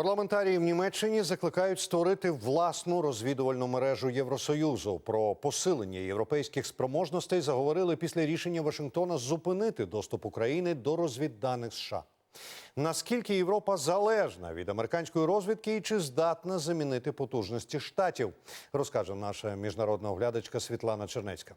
Парламентарії в Німеччині закликають створити власну розвідувальну мережу Євросоюзу. Про посилення європейських спроможностей заговорили після рішення Вашингтона зупинити доступ України до розвідданих США. Наскільки Європа залежна від американської розвідки і чи здатна замінити потужності штатів, розкаже наша міжнародна оглядачка Світлана Чернецька.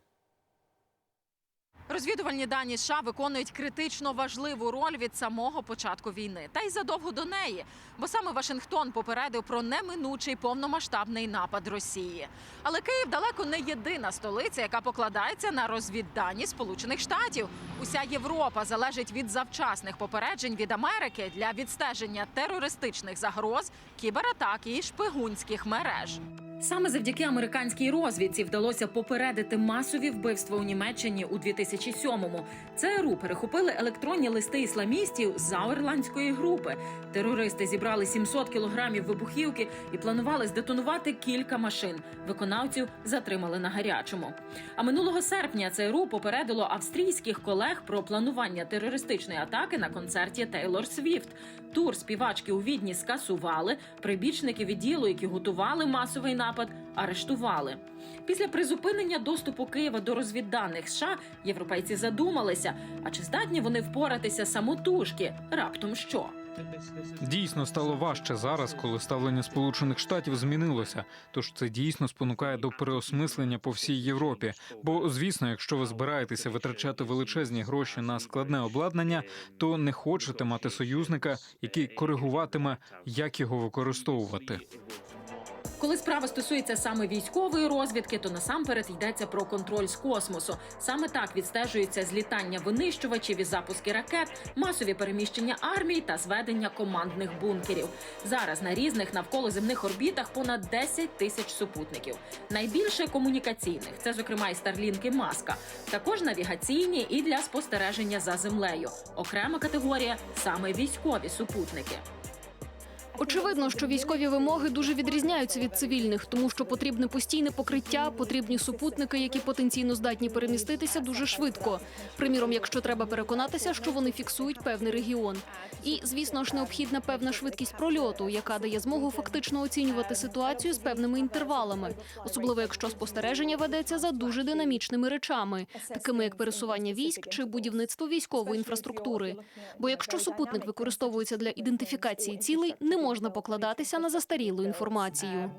Розвідувальні дані США виконують критично важливу роль від самого початку війни, та й задовго до неї. Бо саме Вашингтон попередив про неминучий повномасштабний напад Росії. Але Київ далеко не єдина столиця, яка покладається на розвіддані Сполучених Штатів. Уся Європа залежить від завчасних попереджень від Америки для відстеження терористичних загроз, кібератак і шпигунських мереж. Саме завдяки американській розвідці вдалося попередити масові вбивства у Німеччині у 2007-му. ЦРУ перехопили електронні листи ісламістів з Зауерландської групи. Терористи зібрали 700 кілограмів вибухівки і планували здетонувати кілька машин. Виконавців затримали на гарячому. А минулого серпня ЦРУ попередило австрійських колег про планування терористичної атаки на концерті Тейлор Свіфт. Тур співачки у відні скасували. Прибічники відділу, які готували масовий напад, арештували. Після призупинення доступу Києва до розвідданих США європейці задумалися: а чи здатні вони впоратися самотужки? Раптом що? Дійсно стало важче зараз, коли ставлення Сполучених Штатів змінилося. Тож це дійсно спонукає до переосмислення по всій Європі. Бо, звісно, якщо ви збираєтеся витрачати величезні гроші на складне обладнання, то не хочете мати союзника, який коригуватиме, як його використовувати. Коли справа стосується саме військової розвідки, то насамперед йдеться про контроль з космосу. Саме так відстежується злітання винищувачів і запуски ракет, масові переміщення армій та зведення командних бункерів. Зараз на різних навколоземних орбітах понад 10 тисяч супутників. Найбільше комунікаційних це, зокрема, і старлінки маска, також навігаційні і для спостереження за землею. Окрема категорія саме військові супутники. Очевидно, що військові вимоги дуже відрізняються від цивільних, тому що потрібне постійне покриття, потрібні супутники, які потенційно здатні переміститися дуже швидко. Приміром, якщо треба переконатися, що вони фіксують певний регіон. І, звісно ж, необхідна певна швидкість прольоту, яка дає змогу фактично оцінювати ситуацію з певними інтервалами, особливо якщо спостереження ведеться за дуже динамічними речами, такими як пересування військ чи будівництво військової інфраструктури. Бо якщо супутник використовується для ідентифікації цілей, не можна покладатися на застарілу інформацію.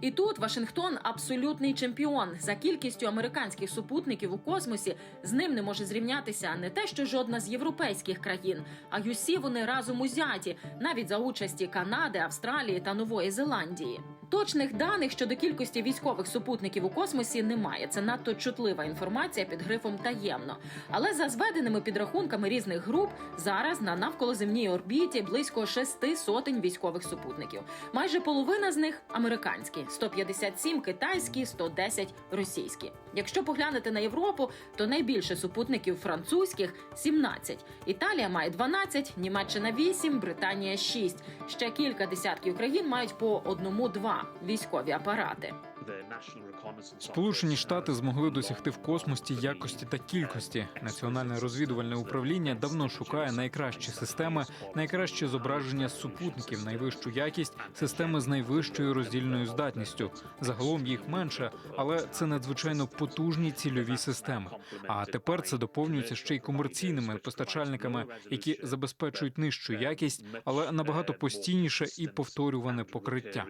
І тут Вашингтон абсолютний чемпіон за кількістю американських супутників у космосі. З ним не може зрівнятися не те, що жодна з європейських країн, а й усі вони разом узяті, навіть за участі Канади, Австралії та Нової Зеландії. Точних даних щодо кількості військових супутників у космосі немає. Це надто чутлива інформація під грифом таємно. Але за зведеними підрахунками різних груп зараз на навколоземній орбіті близько шести сотень військових супутників. Майже половина з них американські, 157 китайські, 110 російські. Якщо поглянути на Європу, то найбільше супутників французьких 17. Італія має 12, Німеччина 8, Британія 6. Ще кілька десятків країн мають по одному-два військові апарати. Сполучені Штати змогли досягти в космосі якості та кількості. Національне розвідувальне управління давно шукає найкращі системи, найкраще зображення супутників, найвищу якість, системи з найвищою роздільною здатністю. Загалом їх менше, але це надзвичайно потужні цільові системи. А тепер це доповнюється ще й комерційними постачальниками, які забезпечують нижчу якість, але набагато постійніше і повторюване покриття.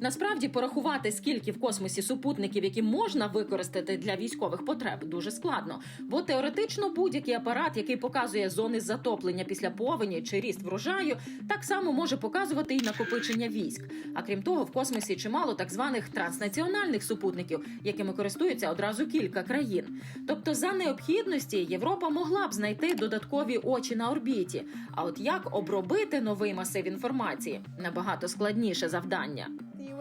Насправді порахувати, скільки в космосі супутників, які можна використати для військових потреб, дуже складно. Бо теоретично будь-який апарат, який показує зони затоплення після повені чи ріст врожаю, так само може показувати і накопичення військ. А крім того, в космосі чимало так званих транснаціональних супутників, якими користуються одразу кілька країн. Тобто, за необхідності Європа могла б знайти додаткові очі на орбіті. А от як обробити новий масив інформації набагато складніше завдання.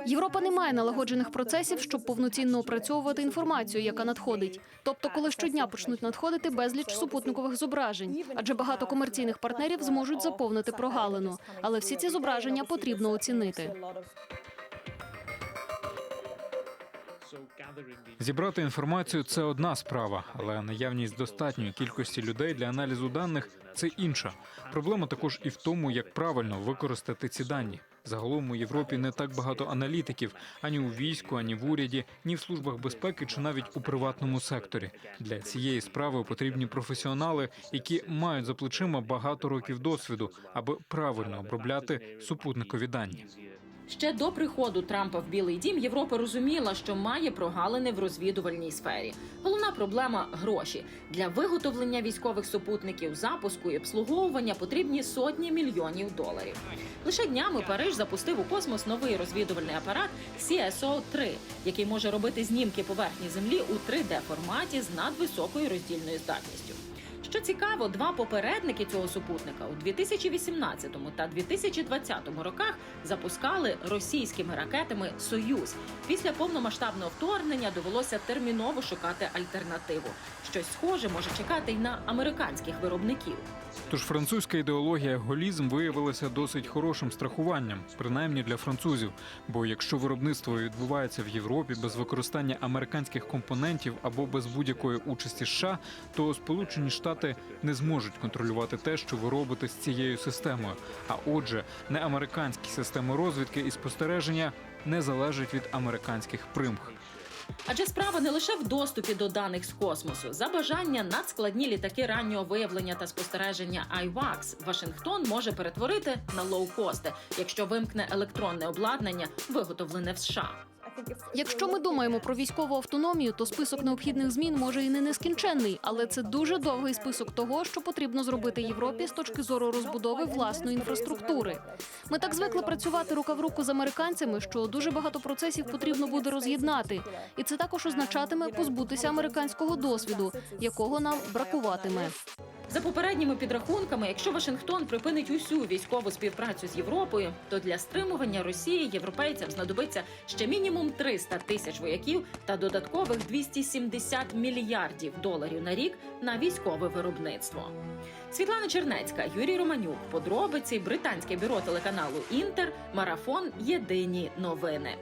Європа не має налагоджених процесів, щоб повноцінно опрацьовувати інформацію, яка надходить. Тобто, коли щодня почнуть надходити безліч супутникових зображень, адже багато комерційних партнерів зможуть заповнити прогалину. Але всі ці зображення потрібно оцінити. Зібрати інформацію це одна справа, але наявність достатньої кількості людей для аналізу даних це інша. Проблема також і в тому, як правильно використати ці дані. Загалом у Європі не так багато аналітиків ані у війську, ані в уряді, ні в службах безпеки чи навіть у приватному секторі. Для цієї справи потрібні професіонали, які мають за плечима багато років досвіду, аби правильно обробляти супутникові дані. Ще до приходу Трампа в Білий Дім Європа розуміла, що має прогалини в розвідувальній сфері. Головна проблема гроші для виготовлення військових супутників, запуску і обслуговування потрібні сотні мільйонів доларів. Лише днями Париж запустив у космос новий розвідувальний апарат CSO-3, який може робити знімки поверхні землі у 3D форматі з надвисокою роздільною здатністю. Що цікаво, два попередники цього супутника у 2018 та 2020 роках запускали російськими ракетами Союз. Після повномасштабного вторгнення довелося терміново шукати альтернативу. Щось схоже може чекати й на американських виробників. Тож французька ідеологія голізм виявилася досить хорошим страхуванням, принаймні для французів. Бо якщо виробництво відбувається в Європі без використання американських компонентів або без будь-якої участі США, то Сполучені Штати не зможуть контролювати те, що ви робите з цією системою. А отже, не американські системи розвідки і спостереження не залежать від американських примх. Адже справа не лише в доступі до даних з космосу. За бажання надскладні літаки раннього виявлення та спостереження IVAX Вашингтон може перетворити на лоукости, якщо вимкне електронне обладнання, виготовлене в США. Якщо ми думаємо про військову автономію, то список необхідних змін може і не нескінченний, але це дуже довгий список того, що потрібно зробити Європі з точки зору розбудови власної інфраструктури. Ми так звикли працювати рука в руку з американцями, що дуже багато процесів потрібно буде роз'єднати, і це також означатиме позбутися американського досвіду, якого нам бракуватиме. За попередніми підрахунками, якщо Вашингтон припинить усю військову співпрацю з Європою, то для стримування Росії європейцям знадобиться ще мінімум 300 тисяч вояків та додаткових 270 мільярдів доларів на рік на військове виробництво. Світлана Чернецька, Юрій Романюк, подробиці британське бюро телеканалу Інтер, марафон Єдині новини.